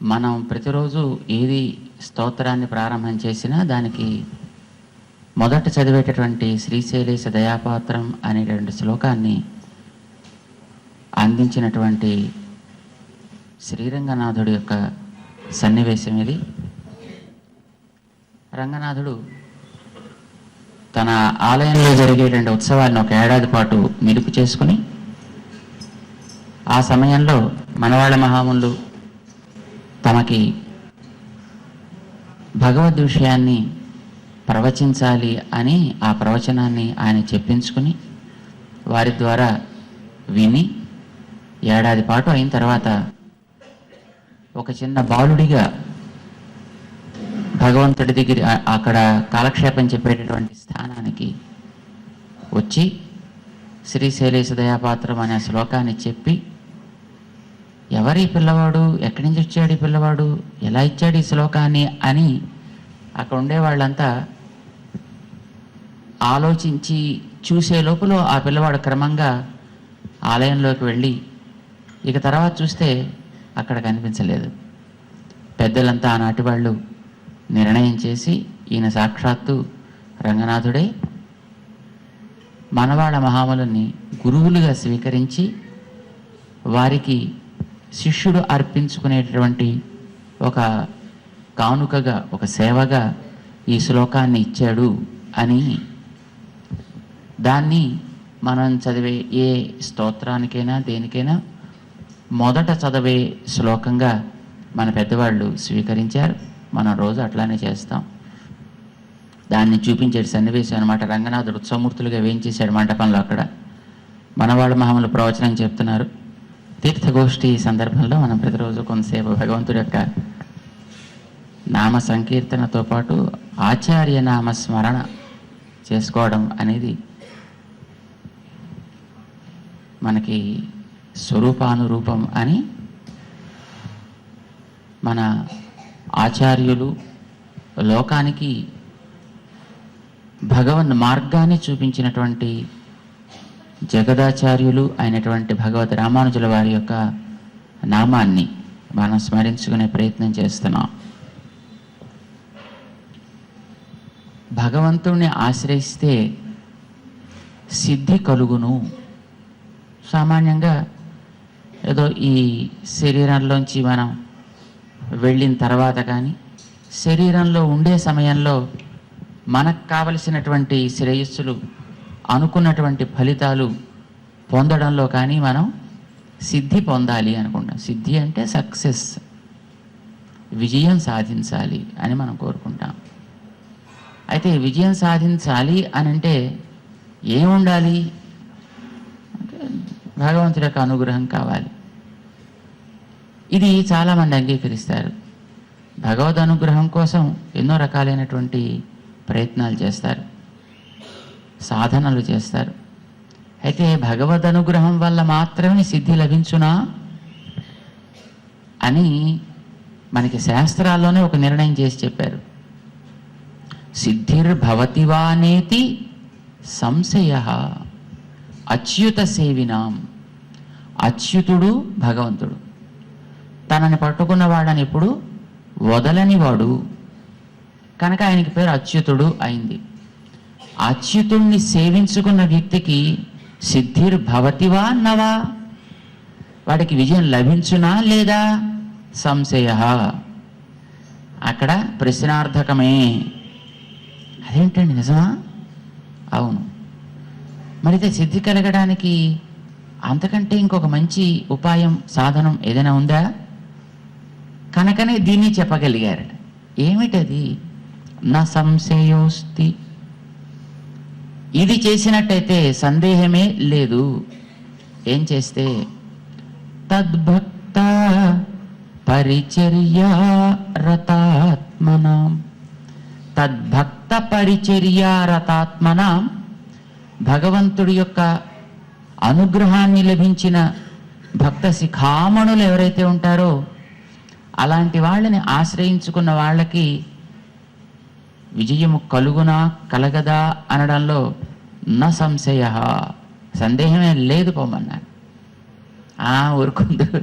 మనం ప్రతిరోజు ఏది స్తోత్రాన్ని ప్రారంభం చేసినా దానికి మొదట చదివేటటువంటి శ్రీశైలేశ దయాపాత్రం అనేటువంటి శ్లోకాన్ని అందించినటువంటి శ్రీరంగనాథుడి యొక్క సన్నివేశం ఇది. రంగనాథుడు తన ఆలయంలో జరిగేటువంటి ఉత్సవాన్ని ఒక ఏడాది పాటు నిలుపు చేసుకుని ఆ సమయంలో మనవాళ్ళ మహాములు తమకి భగవద్ విషయాన్ని ప్రవచించాలి అని ఆ ప్రవచనాన్ని ఆయన చెప్పించుకుని వారి ద్వారా విని ఏడాది పాటు అయిన తర్వాత ఒక చిన్న బాలుడిగా భగవంతుడి దగ్గర అక్కడ కాలక్షేపం చెప్పేటటువంటి స్థానానికి వచ్చి శ్రీశైలేశ దయాపాత్రం అనే శ్లోకాన్ని చెప్పి ఎవరి పిల్లవాడు ఎక్కడి నుంచి వచ్చాడు ఈ పిల్లవాడు ఎలా ఇచ్చాడు ఈ శ్లోకాన్ని అని అక్కడ ఉండే వాళ్ళంతా ఆలోచించి చూసే లోపల ఆ పిల్లవాడు క్రమంగా ఆలయంలోకి వెళ్ళి ఇక తర్వాత చూస్తే అక్కడ కనిపించలేదు. పెద్దలంతా ఆనాటి వాళ్ళు నిర్ణయం చేసి ఈయన సాక్షాత్తు రంగనాథుడే. మనవాళ్ళ మహాములని గురువులుగా స్వీకరించి వారికి శిష్యుడు అర్పించుకునేటటువంటి ఒక కానుకగా ఒక సేవగా ఈ శ్లోకాన్ని ఇచ్చాడు అని దాన్ని మనం చదివే ఏ స్తోత్రానికైనా దేనికైనా మొదట చదివే శ్లోకంగా మన పెద్దవాళ్ళు స్వీకరించారు. మనం రోజు అట్లానే చేస్తాం. దాన్ని చూపించే సన్నివేశం అనమాట రంగనాథుడు ఉత్సవమూర్తులుగా వేయించేశాడు మంటపంలో అక్కడ. మనవాళ్ళ మహమ్మలు ప్రవచనం చెప్తున్నారు. తీర్థగోష్ఠి సందర్భంలో మనం ప్రతిరోజు కొంతసేపు భగవంతుడి యొక్క నామ సంకీర్తనతో పాటు ఆచార్య నామ స్మరణ చేసుకోవడం అనేది మనకి స్వరూపానురూపం అని మన ఆచార్యులు లోకానికి భగవన్ మార్గాన్ని చూపించినటువంటి జగదాచార్యులు అయినటువంటి భగవత్ రామానుజుల వారి యొక్క నామాన్ని మనం స్మరించుకునే ప్రయత్నం చేస్తున్నాం. భగవంతుణ్ణి ఆశ్రయిస్తే సిద్ధి కలుగును. సామాన్యంగా ఏదో ఈ శరీరంలోంచి మనం వెళ్ళిన తర్వాత కానీ శరీరంలో ఉండే సమయంలో మనకు కావలసినటువంటి శ్రేయస్సులు అనుకున్నటువంటి ఫలితాలు పొందడంలో కానీ మనం సిద్ధి పొందాలి అనుకుంటాం. సిద్ధి అంటే సక్సెస్. విజయం సాధించాలి అని మనం కోరుకుంటాం. అయితే విజయం సాధించాలి అని అంటే ఏముండాలి? భగవంతుడి యొక్క అనుగ్రహం కావాలి. ఇది చాలామంది అంగీకరిస్తారు. భగవద్ అనుగ్రహం కోసం ఎన్నో రకాలైనటువంటి ప్రయత్నాలు చేస్తారు. సాధనలు చేస్తారు. అయితే భగవద్ అనుగ్రహం వల్ల మాత్రమే సిద్ధి లభించునా? అని మనకి శాస్త్రాల్లోనే ఒక నిర్ణయం చేసి చెప్పారు. సిద్ధిర్భవతివా నేతి సంశయ అచ్యుత సేవినాం. అచ్యుతుడు భగవంతుడు. తనని పట్టుకున్నవాడని ఎప్పుడు ఇప్పుడు కనుక ఆయనకి పేరు అచ్యుతుడు అయింది. అచ్యుతుణ్ణి సేవించుకున్న వ్యక్తికి సిద్ధిర్భవతివా నవా? వాడికి విజయం లభించునా లేదా? సంశయ. అక్కడ ప్రశ్నార్థకమే. అదేంటండి నిజమా? అవును. మరైతే సిద్ధి కలగడానికి అంతకంటే ఇంకొక మంచి ఉపాయం సాధనం ఏదైనా ఉందా? కనుకనే దీన్ని చెప్పగలిగారు ఏమిటది? నా సంశయోస్తి ఇది చేసినట్టయితే సందేహమే లేదు. ఏం చేస్తే? తద్భక్త పరిచర్యారతాత్మనాం తద్భక్త పరిచర్యారతాత్మనాం భగవంతుడి యొక్క అనుగ్రహాన్ని లభించిన భక్త శిఖామణులు ఎవరైతే ఉంటారో అలాంటి వాళ్ళని ఆశ్రయించుకున్న వాళ్ళకి విజయము కలుగునా కలగదా అనడంలో నా సంశయ. సందేహమే లేదు పొమ్మన్నారు ఆ ఊరుకుందరు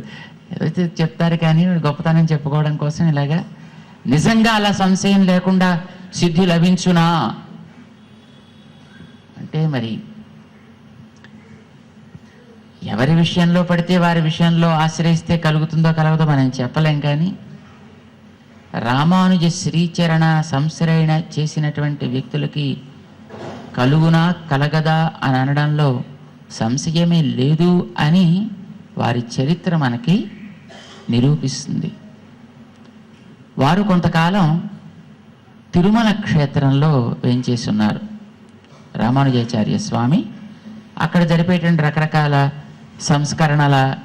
ఏదైతే చెప్తారు కానీ గొప్పతనం చెప్పుకోవడం కోసం ఇలాగా నిజంగా అలా సంశయం లేకుండా సిద్ధి లభించునా? అంటే మరి ఎవరి విషయంలో పడితే వారి విషయంలో ఆశ్రయిస్తే కలుగుతుందో కలగదో మనం చెప్పలేం కానీ రామానుజ శ్రీచరణ సంశ్రయణ చేసినటువంటి వ్యక్తులకి కలుగునా కలగదా అని అనడంలో సంశయమే లేదు అని వారి చరిత్ర మనకి నిరూపిస్తుంది. వారు కొంతకాలం తిరుమల క్షేత్రంలో వేంచేసి ఉన్నారు రామానుజాచార్య స్వామి అక్కడ జరిపేటువంటి రకరకాల సంస్కరణల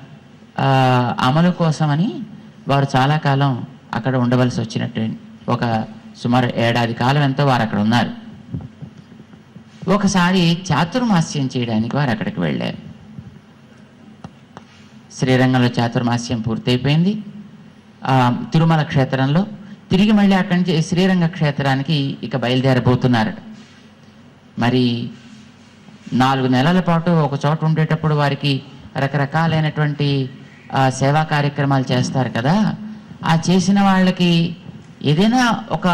అమలు కోసమని వారు చాలా కాలం అక్కడ ఉండవలసి వచ్చినట్టు ఒక సుమారు ఏడాది కాలం ఎంతో వారు అక్కడ ఉన్నారు. ఒకసారి చాతుర్మాస్యం చేయడానికి వారు అక్కడికి వెళ్ళారు. శ్రీరంగంలో చాతుర్మాస్యం పూర్తయిపోయింది. తిరుమల క్షేత్రంలో తిరిగి మళ్ళీ అక్కడి నుంచి శ్రీరంగ క్షేత్రానికి ఇక బయలుదేరబోతున్నారట. మరి నాలుగు నెలల పాటు ఒక చోట ఉండేటప్పుడు వారికి రకరకాలైనటువంటి సేవా కార్యక్రమాలు చేస్తారు కదా. ఆ చేసిన వాళ్ళకి ఏదైనా ఒక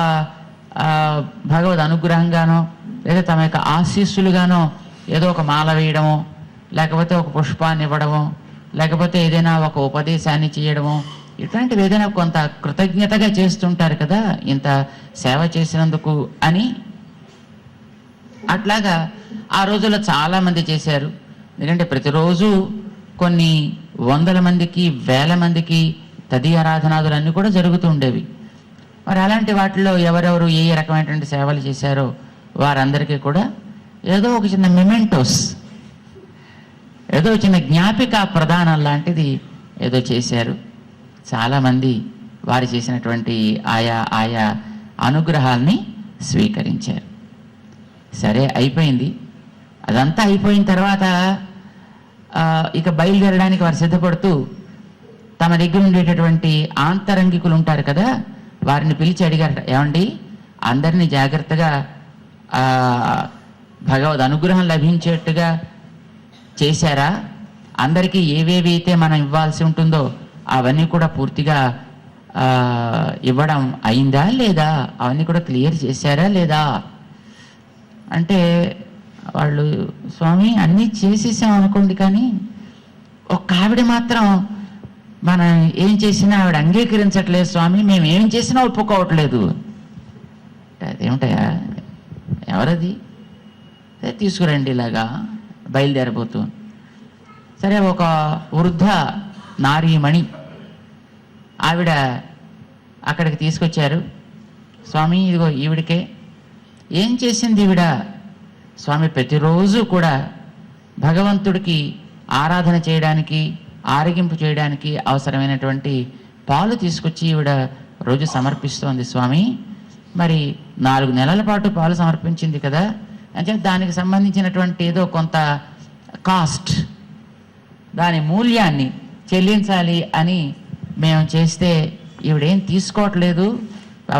భగవద్ అనుగ్రహంగానో లేదా తమ యొక్క ఆశీస్సులుగానో ఏదో ఒక మాల వేయడమో లేకపోతే ఒక పుష్పాన్ని ఇవ్వడము లేకపోతే ఏదైనా ఒక ఉపదేశాన్ని చేయడమో ఇట్లాంటివి ఏదైనా కొంత కృతజ్ఞతగా చేస్తుంటారు కదా ఇంత సేవ చేసినందుకు అని. అట్లాగా ఆ రోజుల్లో చాలామంది చేశారు. ఎందుకంటే ప్రతిరోజు కొన్ని వందల మందికి వేల మందికి తదియరాధనాధులన్నీ కూడా జరుగుతూ ఉండేవి. మరి అలాంటి వాటిలో ఎవరెవరు ఏ ఏ రకమైనటువంటి సేవలు చేశారో వారందరికీ కూడా ఏదో ఒక చిన్న మెమెంటోస్ ఏదో చిన్న జ్ఞాపిక ప్రధానం లాంటిది ఏదో చేశారు. చాలామంది వారు చేసినటువంటి ఆయా ఆయా అనుగ్రహాల్ని స్వీకరించారు. సరే అయిపోయింది. అదంతా అయిపోయిన తర్వాత ఇక బయలుదేరడానికి వారు సిద్ధపడుతూ తమ దగ్గర ఉండేటటువంటి ఆంతరంగికులు ఉంటారు కదా వారిని పిలిచి అడిగారు ఏమండి అందరినీ జాగ్రత్తగా భగవద్ అనుగ్రహం లభించేట్టుగా చేశారా? అందరికీ ఏవేవి అయితే మనం ఇవ్వాల్సి ఉంటుందో అవన్నీ కూడా పూర్తిగా ఇవ్వడం అయిందా లేదా? అవన్నీ కూడా క్లియర్ చేశారా లేదా? అంటే వాళ్ళు స్వామి అన్నీ చేసేసాం అనుకోండి కానీ ఒక ఆవిడ మాత్రం మనం ఏం చేసినా ఆవిడ అంగీకరించట్లేదు స్వామి మేము ఏం చేసినా ఒప్పుకోవట్లేదు. అదేమిటయా? ఎవరది? "అదే తీసుకురండి ఇలాగా బయలుదేరబోతూ. సరే ఒక వృద్ధ నారీమణి ఆవిడ అక్కడికి తీసుకొచ్చారు. స్వామి ఇదిగో ఈవిడికే. ఏం చేసింది ఈవిడ? స్వామి ప్రతిరోజు కూడా భగవంతుడికి ఆరాధన చేయడానికి ఆరగింపు చేయడానికి అవసరమైనటువంటి పాలు తీసుకొచ్చి ఈవిడ రోజు సమర్పిస్తోంది స్వామి. మరి నాలుగు నెలల పాటు పాలు సమర్పించింది కదా. అంటే దానికి సంబంధించినటువంటి ఏదో కొంత కాస్ట్ దాని మూల్యాన్ని చెల్లించాలి అని మేము చేస్తే ఈవిడేం తీసుకోవట్లేదు.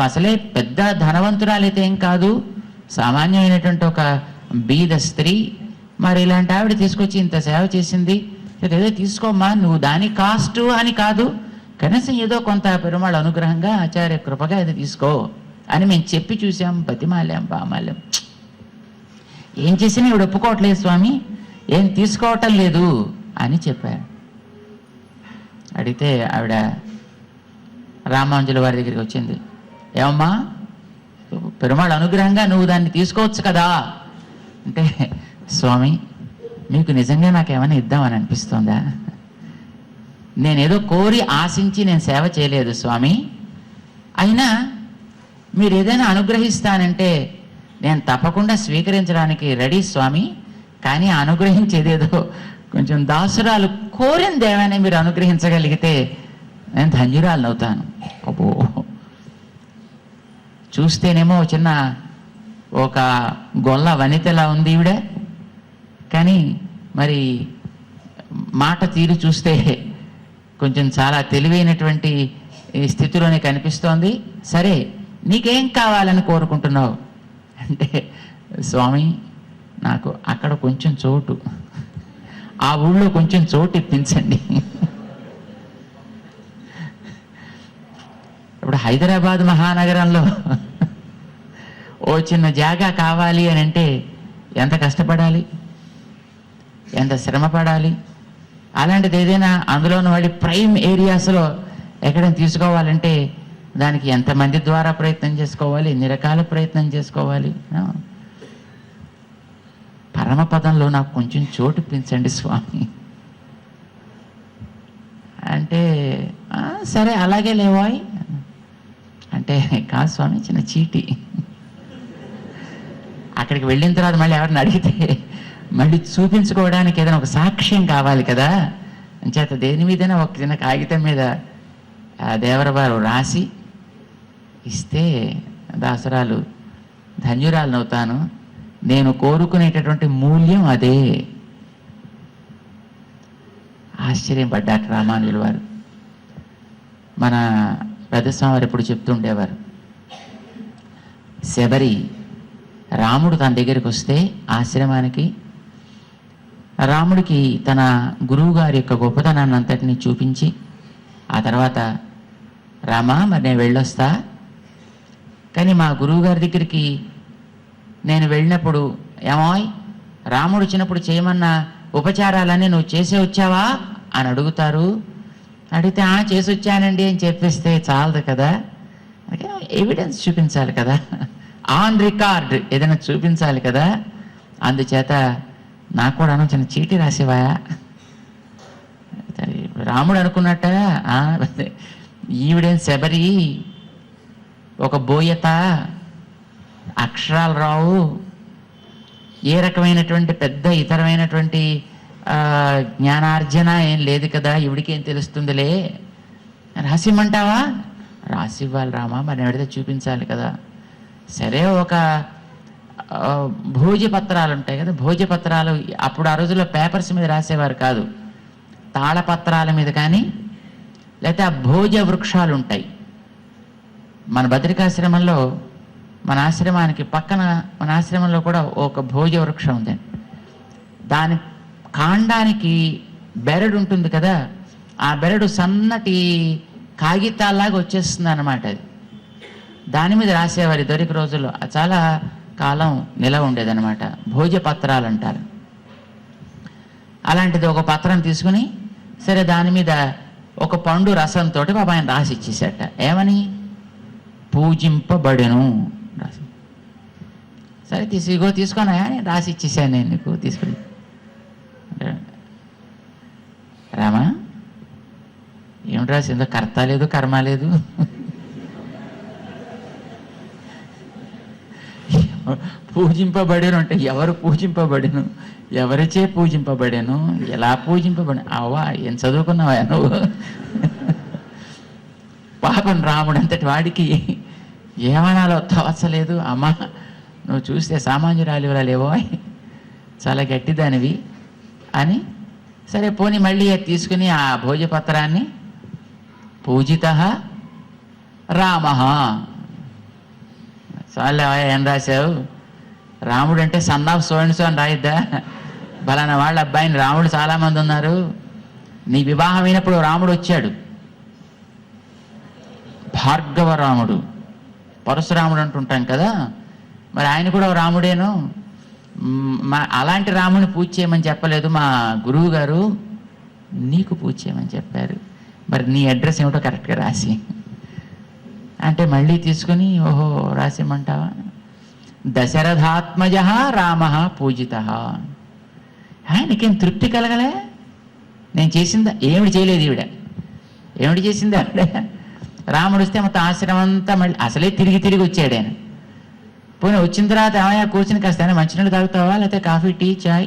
అసలే పెద్ద ధనవంతురాలైతే ఏం కాదు. సామాన్యమైనటువంటి ఒక బీద స్త్రీ. మరి ఇలాంటి ఆవిడ తీసుకొచ్చి ఇంత సేవ చేసింది. ఏదో తీసుకోమ్మా నువ్వు దాని కాస్ట్ అని కాదు. కనీసం ఏదో కొంత పెరుమాళ అనుగ్రహంగా ఆచార్య కృపగా ఇది తీసుకో అని మేము చెప్పి చూసాం బతిమాలాం బామాలాం. ఏం చేసినా ఇవిడ ఒప్పుకోవట్లేదు స్వామి ఏం తీసుకోవటం లేదు అని చెప్పారు. అడిగితే ఆవిడ రామానుజుల వారి దగ్గరికి వచ్చింది ఏమమ్మా పెరుమాళ్ అనుగ్రహంగా నువ్వు దాన్ని తీసుకోవచ్చు కదా? అంటే స్వామి మీకు నిజంగా నాకేమైనా ఇద్దామని అనిపిస్తుందా? నేనేదో కోరి ఆశించి నేను సేవ చేయలేదు స్వామి. అయినా మీరు ఏదైనా అనుగ్రహిస్తానంటే నేను తప్పకుండా స్వీకరించడానికి రెడీ స్వామి. కానీ అనుగ్రహించేదేదో కొంచెం దాసురాలు కోరింది ఏమైనా మీరు అనుగ్రహించగలిగితే నేను ధన్యురాలను అవుతాను అబ్బో. చూస్తేనేమో చిన్న ఒక గొల్ల వనితలా ఉంది ఈవిడ. కానీ మరి మాట తీరు చూస్తే కొంచెం చాలా తెలివైనటువంటి స్థితిలోనే కనిపిస్తోంది. సరే నీకేం కావాలని కోరుకుంటున్నావు? అంటే స్వామి నాకు అక్కడ కొంచెం చోటు. ఆ ఊళ్ళో కొంచెం చోటు ఇప్పించండి. ఇప్పుడు హైదరాబాద్ మహానగరంలో ఓ చిన్న జాగా కావాలి అని అంటే ఎంత కష్టపడాలి? ఎంత శ్రమ పడాలి? అలాంటిది ఏదైనా అందులోని వాడి ప్రైమ్ ఏరియాస్లో ఎక్కడైనా తీసుకోవాలంటే దానికి ఎంతమంది ద్వారా ప్రయత్నం చేసుకోవాలి? ఎన్ని రకాల ప్రయత్నం చేసుకోవాలి? పరమపదంలో నాకు కొంచెం చోటు పెంచండి స్వామి. అంటే సరే అలాగే లేవాయ్ అంటే కాదు స్వామి చిన్న చీటీ. అక్కడికి వెళ్ళిన తర్వాత మళ్ళీ ఎవరిని అడిగితే మళ్ళీ చూపించుకోవడానికి ఏదైనా ఒక సాక్ష్యం కావాలి కదా? అంచేత దేని మీదైనా ఒక చిన్న కాగితం మీద ఆ దేవరవారు రాసి ఇస్తే దాసరాలు ధన్యురాలనవుతాను నేను కోరుకునేటటువంటి మూల్యం అదే. ఆశ్చర్యపడ్డాట రామానుజుల వారు. మన పెద్దస్వామివారు ఎప్పుడు చెప్తుండేవారు శబరి రాముడు తన దగ్గరికి వస్తే ఆశ్రమానికి రాముడికి తన గురువు గారి యొక్క గొప్పతనాన్ని అంతటిని చూపించి ఆ తర్వాత రామా మరి నేను వెళ్ళొస్తా. కానీ మా గురువు గారి దగ్గరికి నేను వెళ్ళినప్పుడు ఏమాయ్ రాముడు వచ్చినప్పుడు చేయమన్న ఉపచారాలన్నీ నువ్వు చేసే వచ్చావా? అని అడుగుతారు. అడిగితే ఆ చేసి వచ్చానండి అని చెప్పేస్తే చాలదు కదా. ఎవిడెన్స్ చూపించాలి కదా. ఆన్ రికార్డ్ ఏదైనా చూపించాలి కదా. అందుచేత నాకు కూడా అను చిన్న చీటీ రాసేవా రాముడు అనుకున్నట్ట? ఈవిడేం శబరి? ఒక బోయత? అక్షరాలు రావు ఏ రకమైనటువంటి పెద్ద ఇతరమైనటువంటి జ్ఞానార్జన ఏం లేదు కదా ఇవిడికేం తెలుస్తుందిలే? రాసిమ్మంటావా? రాసి ఇవ్వాలి రామా మరి ఎవరితో చూపించాలి కదా. సరే ఒక భోజపత్రాలు ఉంటాయి కదా. భోజపత్రాలు అప్పుడు ఆ రోజుల్లో పేపర్స్ మీద రాసేవారు కాదు. తాళపత్రాల మీద కానీ లేకపోతే ఆ భోజ వృక్షాలు ఉంటాయి మన బద్రికాశ్రమంలో మన ఆశ్రమానికి పక్కన మన ఆశ్రమంలో కూడా ఒక భోజ వృక్షం ఉంది. దాని కాండానికి బెరడు ఉంటుంది కదా. ఆ బెరడు సన్నటి కాగితాల్లాగా వచ్చేస్తుంది అనమాట అది. దాని మీద రాసేవారు దొరికి రోజుల్లో. చాలా కాలం నిలవ ఉండేదన్నమాట. భోజపత్రాలు అంటారు. అలాంటిది ఒక పత్రం తీసుకుని సరే దాని మీద ఒక పండు రసంతో బాబా ఆయన రాసి ఇచ్చేసాట ఏమని? పూజింపబడెను రాసి. సరే తీసి ఇగో తీసుకున్నా నేను రాసి ఇచ్చేసాను నేను నీకు తీసుకుని. రామా? ఏమిటి రాసిందో కర్త లేదు కర్మ లేదు. పూజింపబడేను అంటే ఎవరు పూజింపబడిను? ఎవరిచే పూజింపబడాను? ఎలా పూజింపబడి అవ్వా ఏం చదువుకున్నావా నువ్వు? పాపం రాముడు అంతటి వాడికి ఏమనాలో తోచలేదు. అమ్మా నువ్వు చూస్తే సామాన్యురాలి లేవో? చాలా గట్టిదానివి. అని సరే పోనీ మళ్ళీ తీసుకుని ఆ భోజపత్రాన్ని పూజిత రామ. చాలే ఏం రాశావు? రాముడు అంటే సన్ ఆఫ్ సో అని రాయిద్దా? బలానా వాళ్ళ అబ్బాయిని రాముడు చాలామంది ఉన్నారు. నీ వివాహం అయినప్పుడు రాముడు వచ్చాడు. భార్గవ రాముడు పరశురాముడు అంటుంటాం కదా? మరి ఆయన కూడా రాముడేను. మా అలాంటి రాముని పూజ చేయమని చెప్పలేదు మా గురువు గారు నీకు పూజ చేయమని చెప్పారు. మరి నీ అడ్రస్ ఏమిటో కరెక్ట్గా రాసి. అంటే మళ్ళీ తీసుకుని ఓహో రాసిమంటావా? దశరథాత్మజ రామ పూజిత. నీకేం తృప్తి కలగలే? నేను చేసిందా? ఏమిటి చేయలేదు ఈవిడ? ఏమిటి చేసింది ఆవిడ రాముడు వస్తే మొత్తం ఆశ్రమం అంతా మళ్ళీ అసలే తిరిగి తిరిగి వచ్చాడు. ఆయన పోనీ వచ్చిన తర్వాత ఏమయ్యా కూర్చుని కాస్త ఏమైనా మంచినీళ్ళు తాగుతావా? లేకపోతే కాఫీ టీ చాయ్?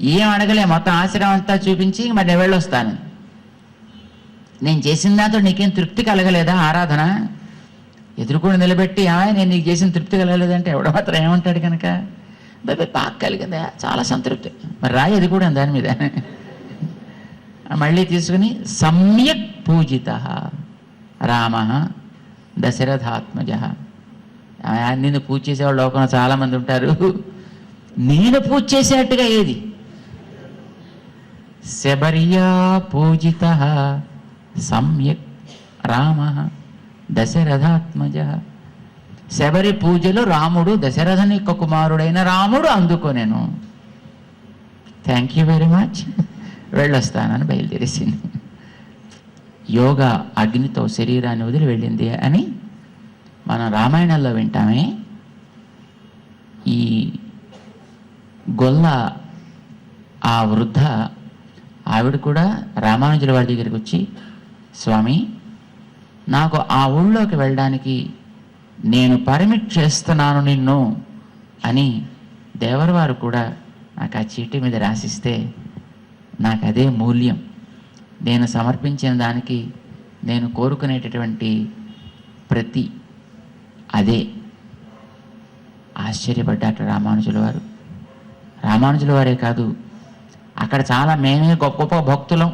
ఏం అడగలే మొత్తం ఆశ్రమం అంతా చూపించి మరి నేను వెళ్ళొస్తాను. నేను చేసిన దాంతో నీకేం తృప్తి కలగలేదా ఆరాధన? ఎదుర్కొని నిలబెట్టి నేను నీకు చేసిన తృప్తి కలగలేదంటే ఎవడ మాత్రం ఏమంటాడు కనుక? బాబా బాగా కలిగిందా చాలా సంతృప్తి. మరి రాయి అది కూడా దాని మీద. మళ్ళీ తీసుకుని సమ్యక్ పూజిత రామ దశరథాత్మజ. నిన్ను పూజ చేసేవాళ్ళు లోకంలో చాలామంది ఉంటారు. నేను పూజ చేసేట్టుగా ఏది? శబర్యా పూజిత సమ్యక్ రామ దశరథాత్మజ శబరి పూజలు రాముడు దశరథని యొక్క కుమారుడైన రాముడు అందుకొనెను. థ్యాంక్ యూ వెరీ మచ్ వెళ్ళొస్తానని బయలుదేరేసింది. యోగా అగ్నితో శరీరాన్ని వదిలి వెళ్ళింది అని మనం రామాయణంలో వింటామే. ఈ గొల్ల ఆ వృద్ధ ఆవిడ కూడా రామానుజుల వారి దగ్గరికి వచ్చి స్వామి నాకు ఆ ఊళ్ళోకి వెళ్ళడానికి నేను పర్మిట్ చేస్తున్నాను నిన్ను అని దేవరవారు కూడా నాకు ఆ చీటీ మీద రాసిస్తే నాకు అదే మూల్యం. నేను సమర్పించిన దానికి నేను కోరుకునేటటువంటి ప్రతి అదే. ఆశ్చర్యపడ్డాట రామానుజుల వారు. రామానుజుల వారే కాదు అక్కడ చాలా మేమే గొప్ప గొప్ప భక్తులం.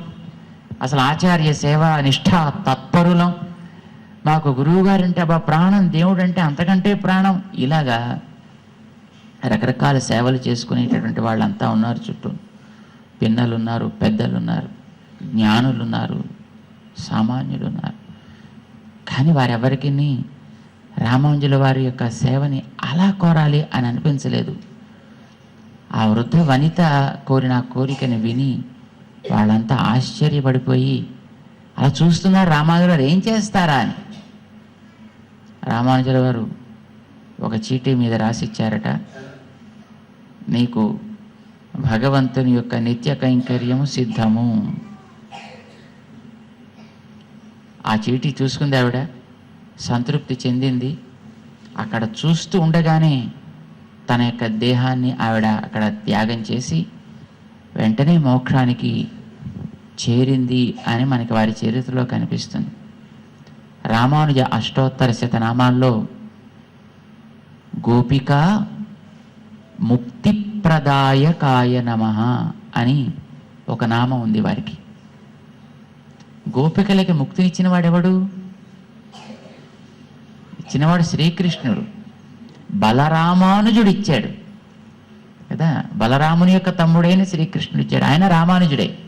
అసలు ఆచార్య సేవ నిష్ఠ తత్పరులం. మాకు గురువు గారంటే అబ్బా ప్రాణం దేవుడు అంటే అంతకంటే ప్రాణం. ఇలాగా రకరకాల సేవలు చేసుకునేటటువంటి వాళ్ళంతా ఉన్నారు చుట్టూ. పిన్నలున్నారు పెద్దలున్నారు జ్ఞానులున్నారు సామాన్యులున్నారు. కానీ వారెవరికి రామాంజుల వారి యొక్క సేవని అలా కోరాలి అని అనిపించలేదు. ఆ వృద్ధ వనిత కోరిన కోరికని విని వాళ్ళంతా ఆశ్చర్యపడిపోయి అలా చూస్తున్నారు రామానుజుల గారు ఏం చేస్తారా? అని. రామానుజుల వారు ఒక చీటీ మీద రాసిచ్చారట. నీకు భగవంతుని యొక్క నిత్య కైంకర్యము సిద్ధము. ఆ చీటీ చూసుకుంది ఆవిడ. సంతృప్తి చెందింది. అక్కడ చూస్తూ ఉండగానే తన యొక్క దేహాన్ని ఆవిడ అక్కడ త్యాగం చేసి వెంటనే మోక్షానికి చేరింది అని మనకి వారి చరిత్రలో కనిపిస్తుంది. రామానుజ అష్టోత్తర శతనామాల్లో గోపిక ముక్తిప్రదాయకాయ నమ అని ఒక నామం ఉంది వారికి. గోపికలకి ముక్తినిచ్చిన వాడెవడు ఇచ్చినవాడు శ్రీకృష్ణుడు. బలరామానుజుడిచ్చాడు. కదా? బలరాముని యొక్క తమ్ముడైన శ్రీకృష్ణుడు ఇచ్చాడు ఆయన రామానుజుడే.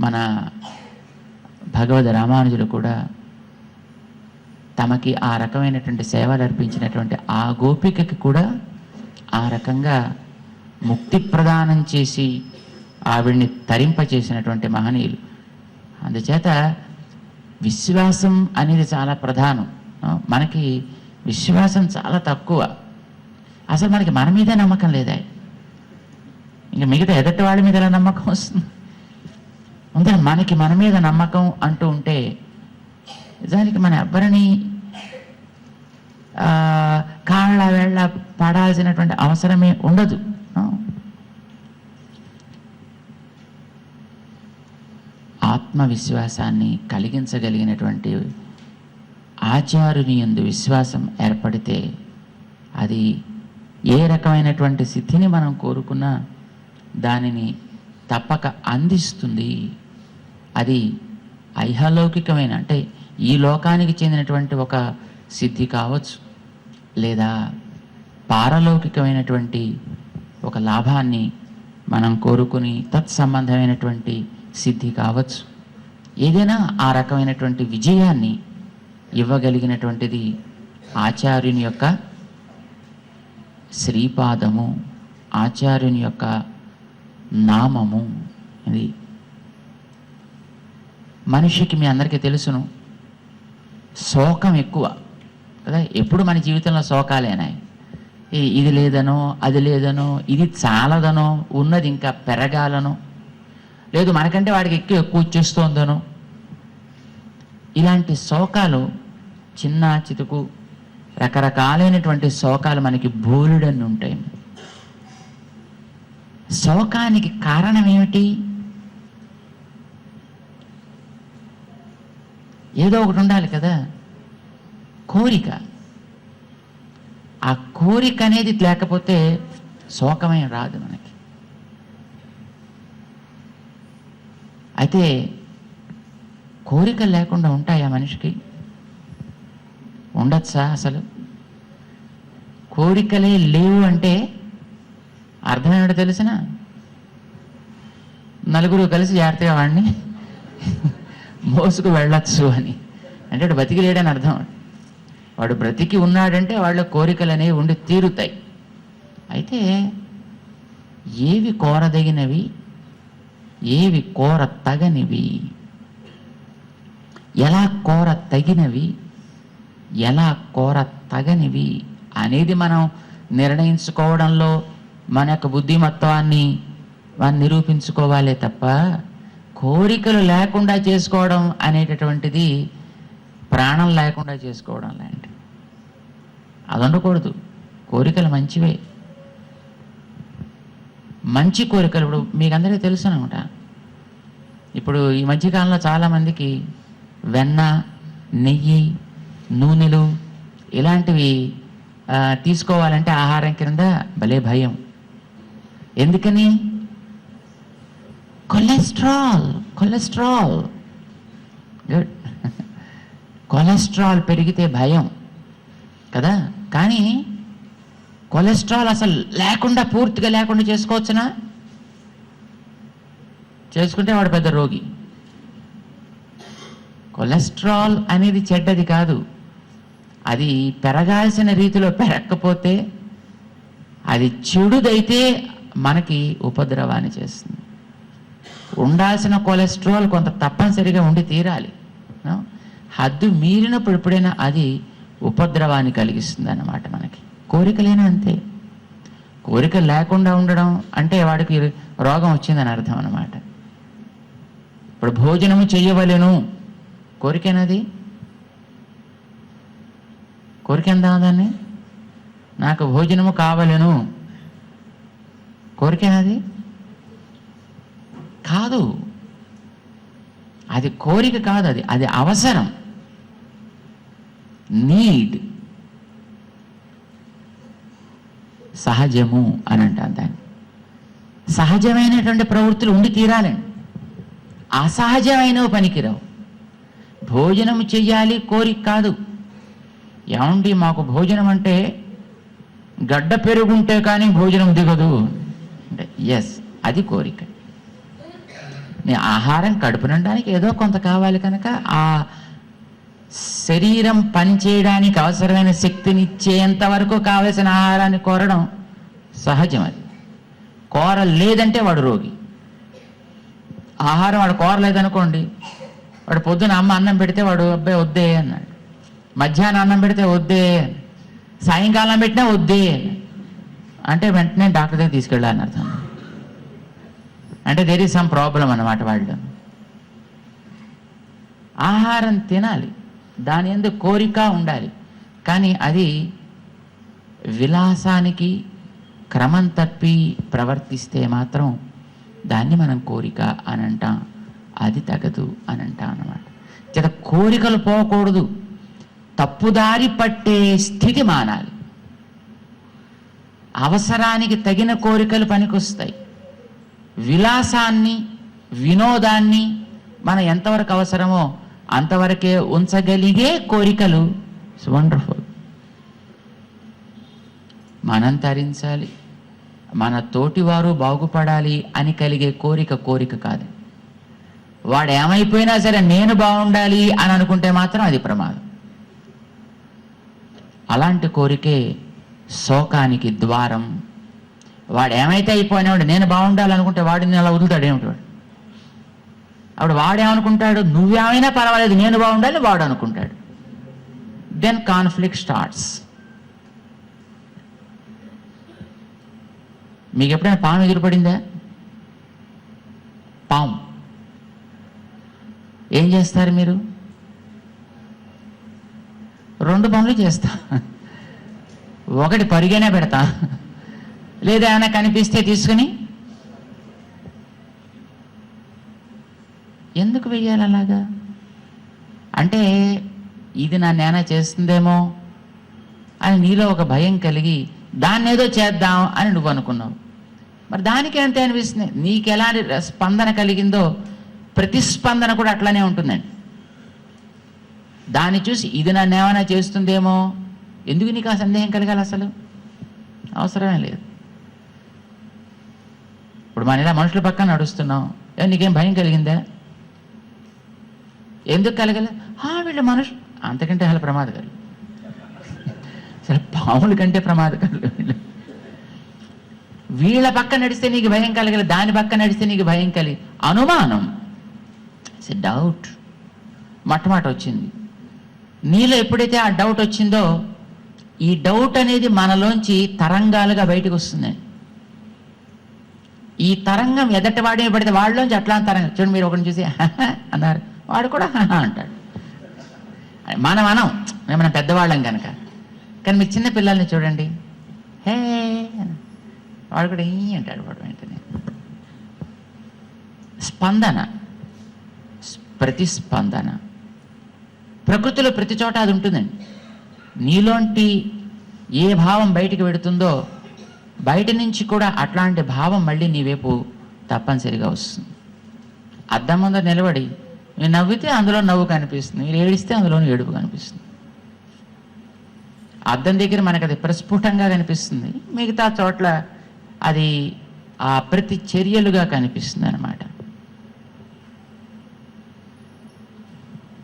మన భగవద్ రామానుజులు కూడా తమకి ఆ రకమైనటువంటి సేవలు అర్పించినటువంటి ఆ గోపికకి కూడా ఆ రకంగా ముక్తి ప్రదానం చేసి ఆవిడ్ని తరింపచేసినటువంటి మహనీయులు. అందుచేత విశ్వాసం అనేది చాలా ప్రధానం. మనకి విశ్వాసం చాలా తక్కువ. అసలు మనకి మన మీదే నమ్మకం లేదా ఇంకా మిగతా ఎదటి వాళ్ళ మీద ఎలా నమ్మకం వస్తుంది? ఉందా మనకి మన మీద నమ్మకం అంటూ ఉంటే నిజానికి మన ఎవ్వరిని కాళ్ళ వేళ్ళ పడాల్సినటువంటి అవసరమే ఉండదు. ఆత్మవిశ్వాసాన్ని కలిగించగలిగినటువంటి ఆచారుని యందు విశ్వాసం ఏర్పడితే అది ఏ రకమైనటువంటి సిద్ధిని మనం కోరుకున్నా దానిని తప్పక అందిస్తుంది. అది ఐహలౌకికమైన? అంటే ఈ లోకానికి చెందినటువంటి ఒక సిద్ధి కావచ్చు లేదా పారలౌకికమైనటువంటి ఒక లాభాన్ని మనం కోరుకుని తత్సంబంధమైనటువంటి సిద్ధి కావచ్చు. ఏదైనా ఆ రకమైనటువంటి విజయాన్ని ఇవ్వగలిగినటువంటిది ఆచార్యుని యొక్క శ్రీపాదము ఆచార్యుని యొక్క నామము. ఇది మనిషికి మీ అందరికీ తెలుసును. శోకం ఎక్కువ. కదా ఎప్పుడు మన జీవితంలో శోకాలేనాయి? ఇది లేదనో అది లేదనో ఇది చాలదనో ఉన్నది ఇంకా పెరగాలనో లేదు మనకంటే వాడికి ఎక్కువ ఎక్కువ వచ్చేస్తోందనో. ఇలాంటి శోకాలు చిన్న చితుకు రకరకాలైనటువంటి శోకాలు మనకి బోలుడన్ని ఉంటాయి శోకానికి కారణం ఏమిటి ఏదో ఒకటి ఉండాలి కదా. కోరిక. ఆ కోరిక అనేది లేకపోతే శోకమే రాదు మనకి. అయితే కోరిక లేకుండా ఉంటాయా మనిషికి? ఉండొచ్చా అసలు? కోరికలే లేవు అంటే అర్థం తెలిసిన? నలుగురు కలిసి జాగ్రత్తగా వాడిని. మోసుకు వెళ్ళొచ్చు అని. అంటే వాడు బతికి లేడని అర్థం వాడు బ్రతికి ఉన్నాడంటే వాళ్ళ కోరికలు అనేవి ఉండి తీరుతాయి. అయితే ఏవి కోరదగినవి? ఏవి కోర తగనివి? ఎలా కోర తగినవి? ఎలా కోర తగనివి? అనేది మనం నిర్ణయించుకోవడంలో మన యొక్క బుద్ధిమత్వాన్ని మనం నిరూపించుకోవాలే తప్ప కోరికలు లేకుండా చేసుకోవడం అనేటటువంటిది ప్రాణం లేకుండా చేసుకోవడం లాంటిది. అది ఉండకూడదు. కోరికలు మంచివే. మంచి కోరికలు ఇప్పుడు మీకు అందరికీ తెలుసు అనమాట ఇప్పుడు ఈ మధ్యకాలంలో చాలామందికి వెన్న నెయ్యి నూనెలు ఇలాంటివి తీసుకోవాలంటే ఆహారం క్రింద భలే భయం. ఎందుకని? Cholesterol cholesterol. గుడ్ కొలెస్ట్రాల్ పెరిగితే భయం కదా? కానీ కొలెస్ట్రాల్ అసలు లేకుండా పూర్తిగా లేకుండా చేసుకోవచ్చునా? చేసుకుంటే వాడు పెద్ద రోగి. కొలెస్ట్రాల్ అనేది చెడ్డది కాదు. అది పెరగాల్సిన రీతిలో పెరగకపోతే అది చెడుదైతే మనకి ఉపద్రవాన్ని చేస్తుంది. ఉండాల్సిన కొలెస్ట్రాల్ కొంత తప్పనిసరిగా ఉండి తీరాలి. హద్దు మీరినప్పుడు ఎప్పుడైనా అది ఉపద్రవాన్ని కలిగిస్తుంది అన్నమాట మనకి కోరికలేనా అంతే. కోరిక లేకుండా ఉండడం అంటే వాడికి రోగం వచ్చిందని అర్థం అన్నమాట. ఇప్పుడు భోజనము చెయ్యవలెను కోరికేనది కోరిక ఎంత దాన్ని? నాకు భోజనము కావలను. కోరికేనది కాదు. అది కోరిక కాదు అది అది అవసరం. నీడ్. సహజము అని అంటాను దాన్ని. సహజమైనటువంటి ప్రవృత్తులు ఉండి తీరాలండి అసహజమైనవి పనికిరావు. భోజనం చెయ్యాలి కోరిక కాదు. ఏమండి మాకు భోజనం అంటే గడ్డ పెరుగుంటే కానీ భోజనం దిగదు. అంటే ఎస్ అది కోరిక. ఆహారం కడుపు నిండడానికి ఏదో కొంత కావాలి కనుక ఆ శరీరం పనిచేయడానికి అవసరమైన శక్తినిచ్చేంత వరకు కావలసిన ఆహారాన్ని కోరడం సహజం అది. కోర లేదంటే వాడు రోగి. ఆహారం వాడు కోరలేదనుకోండి వాడు పొద్దున అమ్మ అన్నం పెడితే వాడు అబ్బాయి వద్దే అన్నాడు. మధ్యాహ్నం అన్నం పెడితే వద్దే సాయంకాలం పెట్టినా వద్దే అంటే వెంటనే డాక్టర్ దగ్గర తీసుకెళ్ళాలని అర్థం. అంటే దేర్ ఈస్ సమ్ ప్రాబ్లం అన్నమాట వాళ్ళు. ఆహారం తినాలి. దాని ఎందుకు కోరిక ఉండాలి. కానీ అది విలాసానికి క్రమం తప్పి ప్రవర్తిస్తే మాత్రం దాన్ని మనం కోరిక అని అంటాం అది తగదు అని అంటాం అన్నమాట. చేత కోరికలు పోకూడదు. తప్పుదారి పట్టే స్థితి మానాలి. అవసరానికి తగిన కోరికలు పనికొస్తాయి. విలాసాన్ని వినోదాన్ని మనం ఎంతవరకు అవసరమో అంతవరకే ఉంచగలిగే కోరికలు వండర్ఫుల్ మనం తరించాలి. మన తోటివారు బాగుపడాలి అని కలిగే కోరిక కోరిక కాదు. వాడు ఏమైపోయినా సరే నేను బాగుండాలి అని అనుకుంటే మాత్రం అది ప్రమాదం. అలాంటి కోరికే శోకానికి ద్వారం వాడు ఏమైతే అయిపోయినాడు నేను బాగుండాలనుకుంటే వాడిని అలా వదులుతాడు ఏమిటి వాడు అప్పుడు వాడేమనుకుంటాడు? నువ్వేమైనా పర్వాలేదు నేను బాగుండాలి వాడు అనుకుంటాడు. దెన్ కాన్ఫ్లిక్ట్ స్టార్ట్స్ మీకు ఎప్పుడైనా పాము ఎదురుపడిందా? పాము. ఏం చేస్తారు మీరు? రెండు పనులు చేస్తా. ఒకటి పరిగెనే పెడతా. లేదా ఏమైనా కనిపిస్తే తీసుకుని? ఎందుకు వెయ్యాలి అలాగా? అంటే ఇది నా నేన చేస్తుందేమో అని నీలో ఒక భయం కలిగి దాన్ని ఏదో చేద్దాం అని నువ్వు అనుకున్నావు. మరి దానికి అంతే అనిపిస్తుంది. నీకు ఎలాంటి స్పందన కలిగిందో ప్రతిస్పందన కూడా అట్లానే ఉంటుందండి. దాన్ని చూసి ఇది నన్ను ఏమైనా చేస్తుందేమో? ఎందుకు నీకు ఆ సందేహం కలగాలి అసలు? అవసరమే లేదు. ఇప్పుడు మన ఇలా మనుషుల పక్కన నడుస్తున్నాం ఏ నీకేం భయం కలిగిందా? ఎందుకు కలగలే? హా వీళ్ళు మనుషు అంతకంటే అసలు ప్రమాదకారులు. అసలు పాముల కంటే ప్రమాదకారులు వీళ్ళు. వీళ్ళ పక్క నడిస్తే నీకు భయం కలగలే దాని పక్క నడిస్తే నీకు భయం కలిగి అనుమానం. ఇట్స్ డౌట్ మొట్టమొదటి వచ్చింది. నీలో ఎప్పుడైతే ఆ డౌట్ వచ్చిందో ఈ డౌట్ అనేది మనలోంచి తరంగాలుగా బయటకు వస్తుందండి ఈ తరంగం ఎదటి వాడే పడితే వాళ్ళలోంచి అట్లా తరంగం చూడండి మీరు ఒకరిని చూసి అన్నారు. వాడు కూడా అంటాడు. మనం అనం. మనం పెద్దవాళ్ళం కనుక కానీ మీరు చిన్న పిల్లల్ని చూడండి. హే వాడు కూడా ఈ అంటాడు వాడు వెంటనే. స్పందన. ప్రతిస్పందన. ప్రకృతిలో ప్రతి చోట అది ఉంటుందండి. నీలోంటి ఏ భావం బయటికి పెడుతుందో బయట నుంచి కూడా అట్లాంటి భావం మళ్ళీ నీ వైపు తప్పనిసరిగా వస్తుంది. అద్దం ముందర నిలబడి మీరు నవ్వితే అందులో నవ్వు కనిపిస్తుంది మీరు ఏడిస్తే అందులో ఏడుపు కనిపిస్తుంది. అద్దం దగ్గర మనకు అది ప్రస్ఫుటంగా కనిపిస్తుంది. మిగతా చోట్ల అది ఆ ప్రతి చర్యలుగా కనిపిస్తుంది అనమాట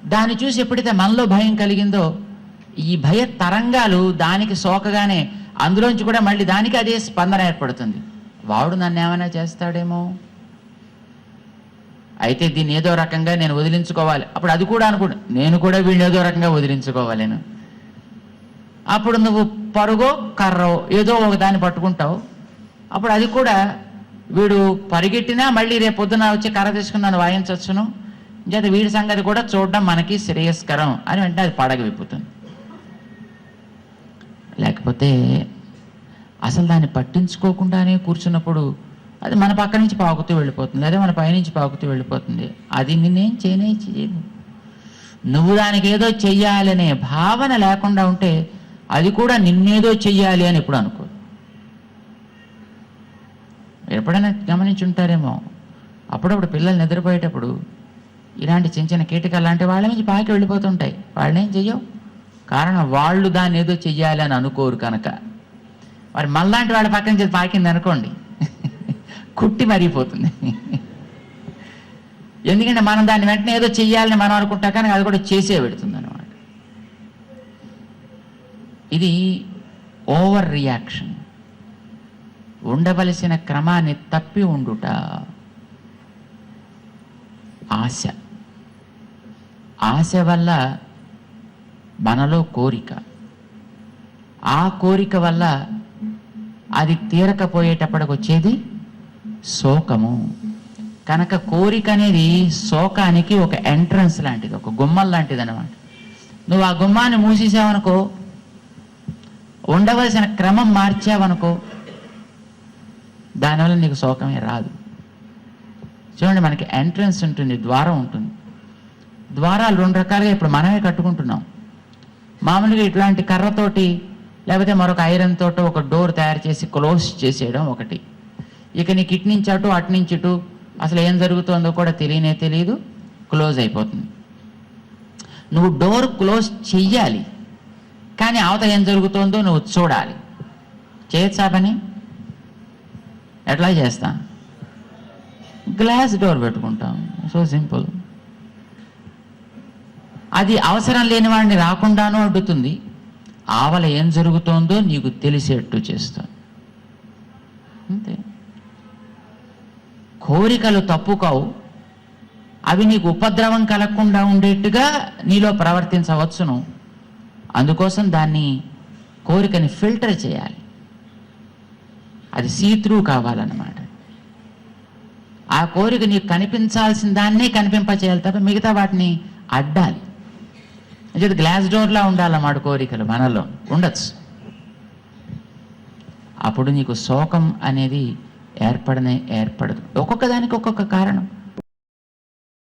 దాన్ని చూసి ఎప్పుడైతే మనలో భయం కలిగిందో ఈ భయ తరంగాలు దానికి సోకగానే అందులోంచి కూడా మళ్ళీ దానికి అదే స్పందన ఏర్పడుతుంది. వాడు నన్ను ఏమైనా చేస్తాడేమో? అయితే దీన్ని ఏదో రకంగా నేను వదిలించుకోవాలి. అప్పుడు అది కూడా అనుకుంటా నేను కూడా వీడిని ఏదో రకంగా వదిలించుకోవాలేను. అప్పుడు నువ్వు పరుగో కర్రో ఏదో ఒక దాన్ని పట్టుకుంటావు. అప్పుడు అది కూడా వీడు పరిగెట్టినా మళ్ళీ రేపు పొద్దున వచ్చి కర్ర తీసుకుని నన్ను వాయించవచ్చును. చేత వీడి సంగతి కూడా చూడడం మనకి శ్రేయస్కరం అని వెంటనే అది పడగ విప్పుతుంది. లేకపోతే అసలు దాన్ని పట్టించుకోకుండానే కూర్చున్నప్పుడు అది మన పక్క నుంచి పాకుతూ వెళ్ళిపోతుంది అదే మన పైనుంచి పాకుతూ వెళ్ళిపోతుంది. అది నిన్నేం చేయనే. చేయదు నువ్వు దానికి ఏదో చెయ్యాలనే భావన లేకుండా ఉంటే అది కూడా నిన్నేదో చెయ్యాలి అని ఎప్పుడు అనుకో ఎప్పుడైనా గమనించి ఉంటారేమో అప్పుడప్పుడు పిల్లలు నిద్రపోయేటప్పుడు ఇలాంటి చిన్న చిన్న కీటకాలు లాంటి వాళ్ళ నుంచి పాకి వెళ్ళిపోతుంటాయి. ఏం చెయ్యవు? కారణం వాళ్ళు దాన్ని ఏదో చెయ్యాలి అని అనుకోరు కనుక. మరి మళ్ళాంటి వాళ్ళ పక్కన చేసి పాకింది అనుకోండి. కుట్టి మరిగిపోతుంది. ఎందుకంటే మనం దాన్ని వెంటనే ఏదో చెయ్యాలని మనం అనుకుంటా కానీ అది కూడా చేసే పెడుతుంది అనమాట ఇది ఓవర్ రియాక్షన్. ఉండవలసిన క్రమాన్ని తప్పి ఉండుట ఆశ. ఆశ వల్ల మనలో కోరిక. ఆ కోరిక వల్ల అది తీరకపోయేటప్పటికి వచ్చేది శోకము. కనుక కోరిక అనేది శోకానికి ఒక ఎంట్రన్స్ లాంటిది ఒక గుమ్మం లాంటిది అనమాట నువ్వు ఆ గుమ్మాన్ని మూసేసావనుకో ఉండవలసిన క్రమం మార్చావనుకో దానివల్ల నీకు శోకమే రాదు. చూడండి మనకి ఎంట్రన్స్ ఉంటుంది ద్వారం ఉంటుంది. ద్వారాలు రెండు రకాలుగా ఇప్పుడు మనమే కట్టుకుంటున్నాం. మామూలుగా ఇట్లాంటి కర్రతోటి లేకపోతే మరొక ఐరన్ తోటి ఒక డోర్ తయారు చేసి క్లోజ్ చేసేయడం ఒకటి. ఇక నీకు ఇటు నుంచి అటు అటు నుంచి ఇటు అసలు ఏం జరుగుతుందో కూడా తెలియనే తెలియదు క్లోజ్ అయిపోతుంది. నువ్వు డోర్ క్లోజ్ చెయ్యాలి కానీ అవత ఏం జరుగుతుందో నువ్వు చూడాలి. చేయొచ్చా పని? ఎట్లా చేస్తా? గ్లాస్ డోర్ పెట్టుకుంటాం. So simple. అది అవసరం లేని వాడిని రాకుండానూ అడ్డుతుంది ఆవల ఏం జరుగుతోందో నీకు తెలిసేట్టు చేస్తాను. అంతే. కోరికలు తప్పు కావు అవి నీకు ఉపద్రవం కలగకుండా ఉండేట్టుగా నీలో ప్రవర్తించవచ్చును. అందుకోసం దాన్ని కోరికని ఫిల్టర్ చేయాలి. అది సీత్రూ కావాలన్నమాట. ఆ కోరిక నీకు కనిపించాల్సిన దాన్నే కనిపింపచేయాలి తప్ప మిగతా వాటిని అడ్డాలి. అంటే గ్లాస్ డోర్లా ఉండాలన్నమాట కోరికలు మనలో. ఉండొచ్చు. అప్పుడు నీకు శోకం అనేది ఏర్పడనే ఏర్పడదు. ఒక్కొక్క దానికి ఒక్కొక్క కారణం.